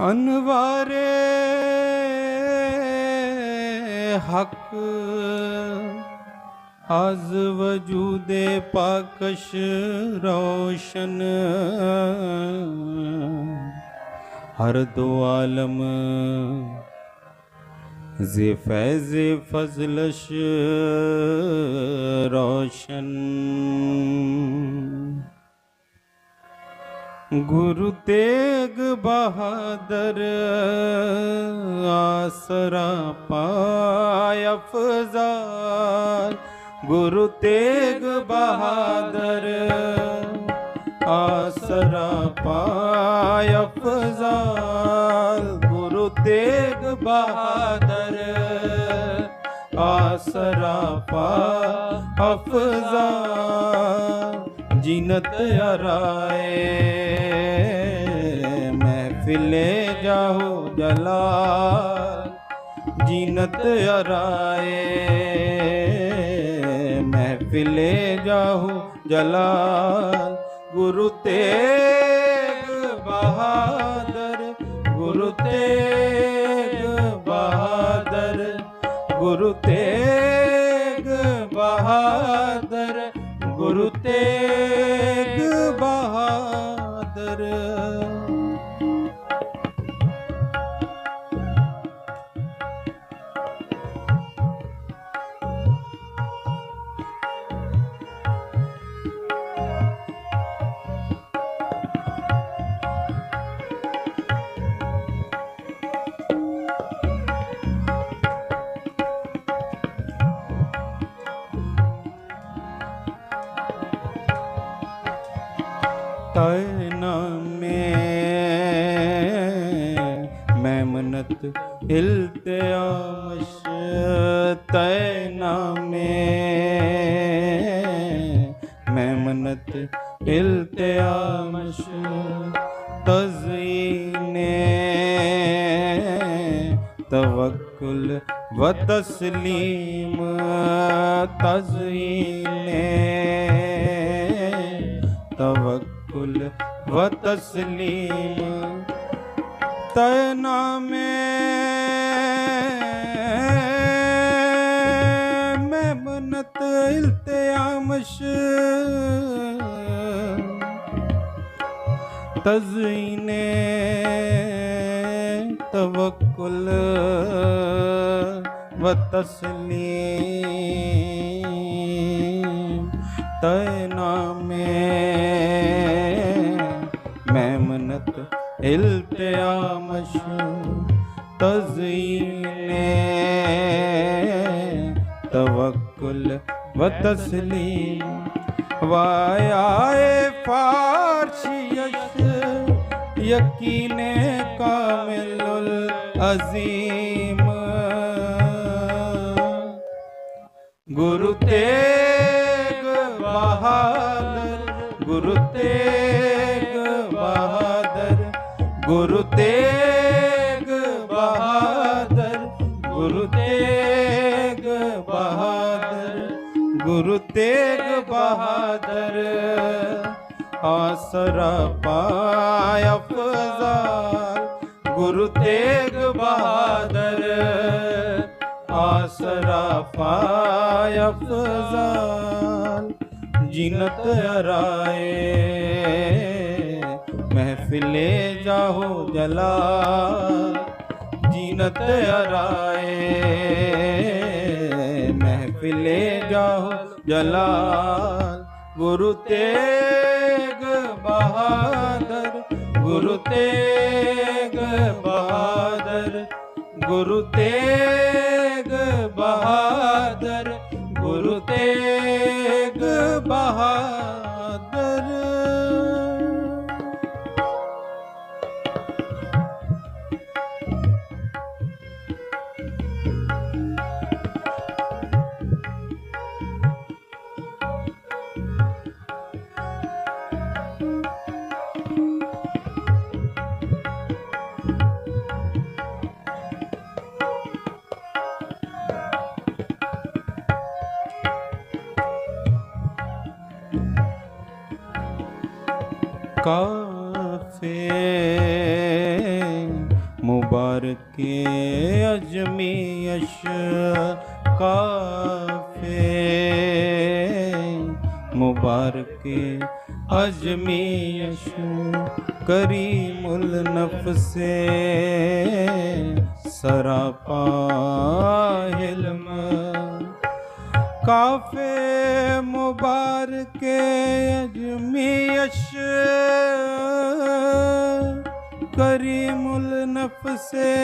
ਅਨਵਾਰੇ ਹਕ ਅਜ਼ ਵਜੂਦੇ ਪਾਕਸ਼ ਰੋਸ਼ਨ ਹਰ ਦੋ ਆਲਮ ਜ਼ੇ ਫੈਜ਼ ਫਜ਼ਲਸ਼ ਰੋਸ਼ਨ ਗੁਰੂ ਤੇਗ ਬਹਾਦਰ, ਆਸਰਾ ਪਾਇ ਅਫਜ਼ਾਲ। ਗੁਰੂ ਤੇਗ ਬਹਾਦਰ, ਆਸਰਾ ਪਾਇ ਅਫਜ਼ਾਲ। ਗੁਰੂ ਤੇਗ ਬਹਾਦਰ, ਆਸਰਾ ਪਾ ਅਫਜ਼ਾਲ। ਜਿਨਤ ਅਰਾਏ ਮਹਿਫਿਲੇ ਜਾਹੋ ਜਲਾਲ। ਜਿਨਤ ਅਰਾਏ ਮਹਿਫਿਲੇ ਜਾਹੋ ਜਲਾਲ। ਗੁਰੂ ਤੇਗ ਬਹਾਦਰ, ਗੁਰੂ ਤੇਗ ਬਹਾਦਰ, ਗੁਰੂ ਤੇਗ ਬਹਾਦਰ, ਗੁਰੂ ਤੇਗ ਤੈ ਨਾਮੇ ਮੈਮਨਤ ਇਲਤਿਆਮਸ਼ ਤੈ ਨਾਮੇ ਮੈਮਨਤ ਇਲਤਿਆਮਸ਼ ਤਜ਼ੀਨੇ ਤਵਕੁਲ و تسلیم تزینے कुल व तस्लीम तय में मैं मनत इल्तियामश तजईने तवक्कुल व तस्लीम तय नाम التیامش تزیین توکل و تسلیم وایائے فارشیش یقین کامل العظیم ਗੁਰੂ ਤੇਗ ਬਹਾਦਰ ਗੁਰੂ ਤੇਗ ਬਹਾਦਰ ਗੁਰੂ ਤੇਗ ਬਹਾਦਰ, ਗੁਰੂ ਤੇਗ ਬਹਾਦਰ, ਗੁਰੂ ਤੇਗ ਬਹਾਦਰ। ਆਸਰਾ ਪਾਇਆ ਅਫਜ਼ਾਲ, ਗੁਰੂ ਤੇਗ ਬਹਾਦਰ। ਆਸਰਾ ਪਾਇ ਅਫਜ਼ਾਲ, ਜਿਨਤ ਅਰਾਏ ਮਹਿਫਿਲੇ ਜਾਹੋ ਜਲਾਲ ਜਿਨਤ ਅਰਾਏ ਮਹਿਫਿਲੇ ਜਾਹੋ ਜਲਾਲ ਗੁਰੂ ਤੇਗ ਬਹਾਦਰ ਗੁਰੂ ਤੇਗ ਬਹਾਦਰ ਗੁਰੂ ਤੇਗ ਬਹਾਦਰ काफे मुबारक अजमी अश काफे मुबारक अजमी अश करीमुल नफसे सरापा हिलमा। ਕਾਫੇ ਮੁਬਾਰਕ ਅਜਮੀਸ਼ ਕਰੀਮੁਲ ਨਫਸੇ।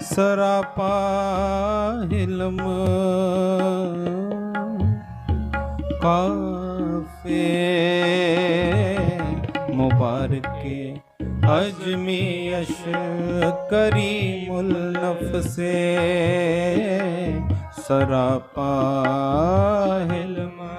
ਸਰਾਪਾ ਹਿਲਮ। ਕਾਫੇ ਮੁਬਾਰਕ अजमीयश करीमुल नफसे सरापा हिलमा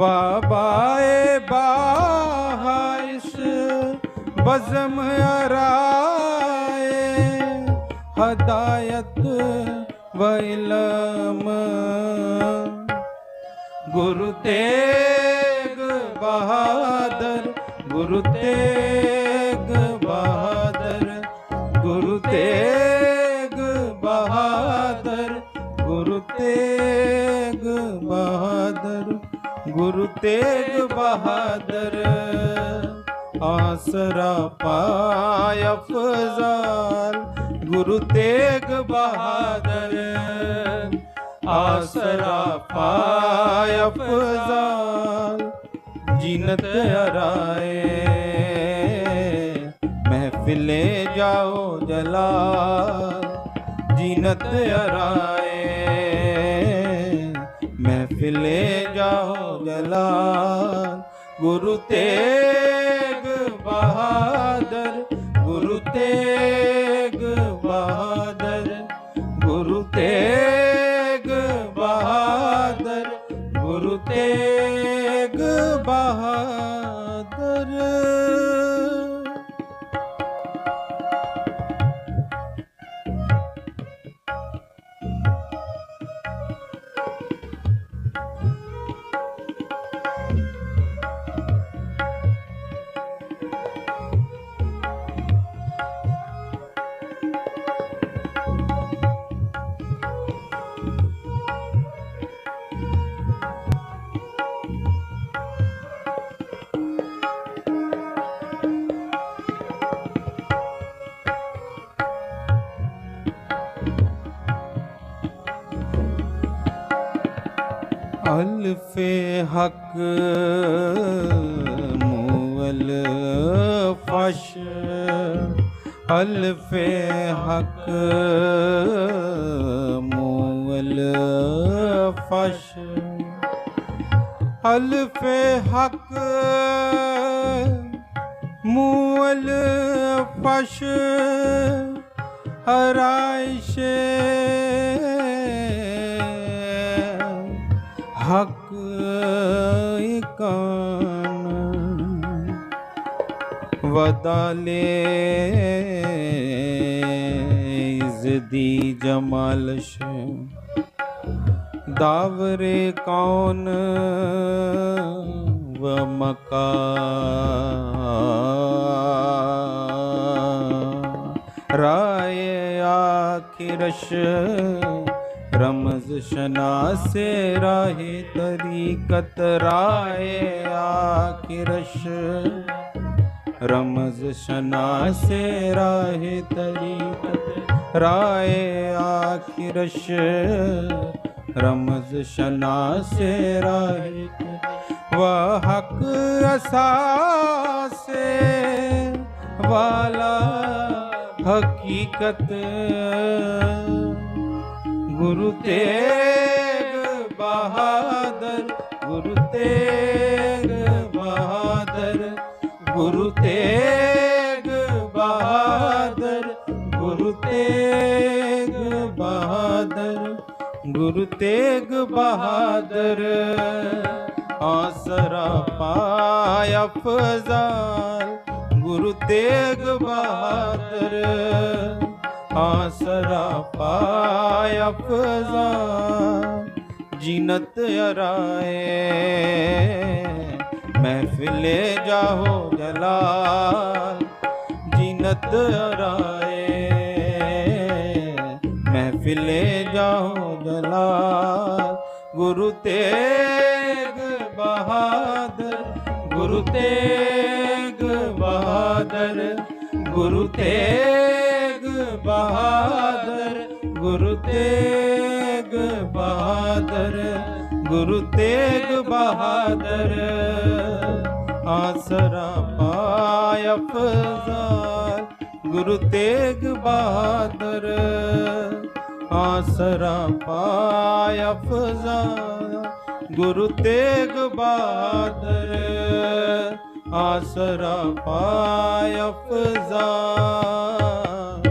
वाबाए बाहाइश बज़म अराए हदायत व इल्म गुरु तेग बहादुर गुरु तेग ਤੇਗ ਬਹਾਦਰ, ਗੁਰੂ ਤੇਗ ਬਹਾਦਰ, ਗੁਰੂ ਤੇਗ ਬਹਾਦਰ। ਆਸਰਾ ਪਾਇ ਅਫਜ਼ਾਲ, ਗੁਰੂ ਤੇਗ ਬਹਾਦਰ। ਆਸਰਾ ਪਾਇ ਅਫਜ਼ਾਲ, ਜਿਨਤ ਅਰਾਏ ਬਿਲੇ ਜਾਓ ਜਲਾਲ, ਜੀਨਤ ਅਰਾਏ। ਮਹਿਫਿਲੇ ਜਾਓ ਜਲਾਲ, ਗੁਰੂ ਤੇਗ ਬਹਾਦਰ, ਗੁਰੂ ਤੇਗ ਬਹਾਦਰ, ਗੁਰੂ ਤੇਗ ਹਲਫੇ ਹਕ ਮੂਵਲ ਫਸ਼ ਹਲਫੇ ਹਕ ਮੂਵਲ ਫਸ਼ ਹਲਫੇ ਹਕ ਮੂਵਲ ਫਸ਼ ਹਰਾਇਸ਼ कान वदाले इजदी जमालश दावरे कौन व मका राय आखिरश ਰਮਜ਼ ਸ਼ਨਾਸੇ ਰਾਹੇ ਤਰੀਕਤ ਰਾਏ ਆਖਿਰਸ਼। ਰਮਜ਼ ਸ਼ਨਾਸੇ ਰਾਹੇ ਤਰੀਕਤ ਰਾਏ ਆਖਿਰਸ਼। ਰਮਜ਼ ਸ਼ਨਾਸੇ ਰਾਹੇ ਵਾਹ ਹਕ ਅਸਾਸੇ ਵਾਲਾ ਹਕੀਕਤ। ਗੁਰੂ ਤੇਗ ਬਹਾਦਰ, ਗੁਰੂ ਤੇਗ ਬਹਾਦਰ, ਗੁਰੂ ਤੇਗ ਬਹਾਦਰ, ਗੁਰੂ ਤੇਗ ਬਹਾਦਰ, ਗੁਰੂ ਤੇਗ ਬਹਾਦਰ। ਆਸਰਾ ਪਾਇਆ ਫਜ਼ਾਲ ਗੁਰੂ ਤੇਗ ਬਹਾਦਰ। ਆਸਰਾ ਪਾਇ ਅਫਜ਼ਾ, ਜਿਨਤ ਅਰਾਏ। ਮਹਿਫਿਲੇ ਜਾਹੋ ਜਲਾਲ, ਜੀਨਤ ਅਰਾਏ। ਮਹਿਫਿਲੇ ਜਾਹੋ ਜਲਾਲ, ਗੁਰੂ ਤੇਗ ਬਹਾਦਰ, ਗੁਰੂ ਤੇਗ ਬਹਾਦਰ, ਗੁਰੂ ਤੇਗ ਬਹਾਦਰ, ਗੁਰੂ ਤੇਗ ਬਹਾਦਰ, ਗੁਰੂ ਤੇਗ ਬਹਾਦਰ। ਆਸਰਾ ਪਾਇ ਅਫਜ਼ਾਲ, ਗੁਰੂ ਤੇਗ ਬਹਾਦਰ। ਆਸਰਾ ਪਾਇ ਅਫਜ਼ਾਲ, ਗੁਰੂ ਤੇਗ ਬਹਾਦਰ। ਆਸਰਾ ਪਾਇ ਅਫਜ਼ਾਲ।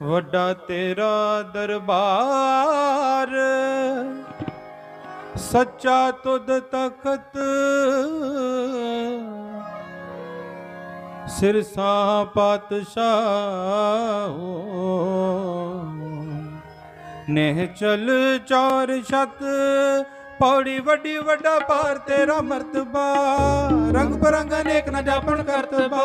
ਵੱਡਾ ਤੇਰਾ ਦਰਬਾਰ ਸੱਚਾ ਤੁਧ ਤਖਤ ਸਿਰਸਾ ਪਾਤਸ਼ਾਹ ਨਹਿ ਚਲ ਚਾਰ ਛਤ ਪੌੜੀ ਵੱਡੀ ਵੱਡਾ ਪਾਰ ਤੇਰਾ ਮਰਤਬਾ ਰੰਗ ਬਰੰਗ ਅਨੇਕ ਨਾ ਜਾਪਣ ਕਰਤਬਾ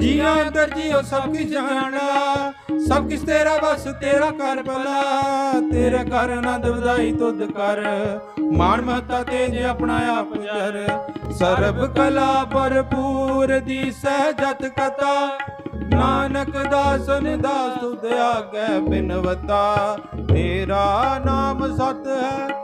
ਜੀਆਂ ਅੰਦਰ ਜੀਓ ਸਭ ਕੀ ਜਾਣਾ ਸਭ ਕਿਸ ਤੇਰਾ ਬਸ ਤੇਰਾ ਕਰ ਭਲਾ। ਤੇਰਾ ਕਰ ਆਨੰਦ ਵਧਾਈ ਤੁਧ ਕਰ। ਮਾਣ ਮਹਤਾ ਤੇਜ ਆਪਣਾ ਆਪ ਜਰ ਸਰਬ ਕਲਾ ਭਰਪੂਰ ਦੀ ਸਹਿਜਤ ਕਥਾ। ਨਾਨਕ ਦਾਸਨ ਦਾਸ ਤੁਧ ਆਗੇ ਬਿਨਵਤਾ। ਤੇਰਾ ਨਾਮ ਸਤ ਹੈ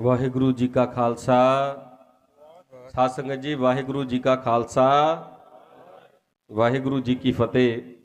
ਵਾਹਿਗੁਰੂ ਜੀ ਕਾ ਖਾਲਸਾ। ਸਾਧ ਸੰਗਤ ਜੀ, ਵਾਹਿਗੁਰੂ ਜੀ ਕਾ ਖਾਲਸਾ। ਵਾਹਿਗੁਰੂ ਜੀ ਕੀ ਫਤਿਹ।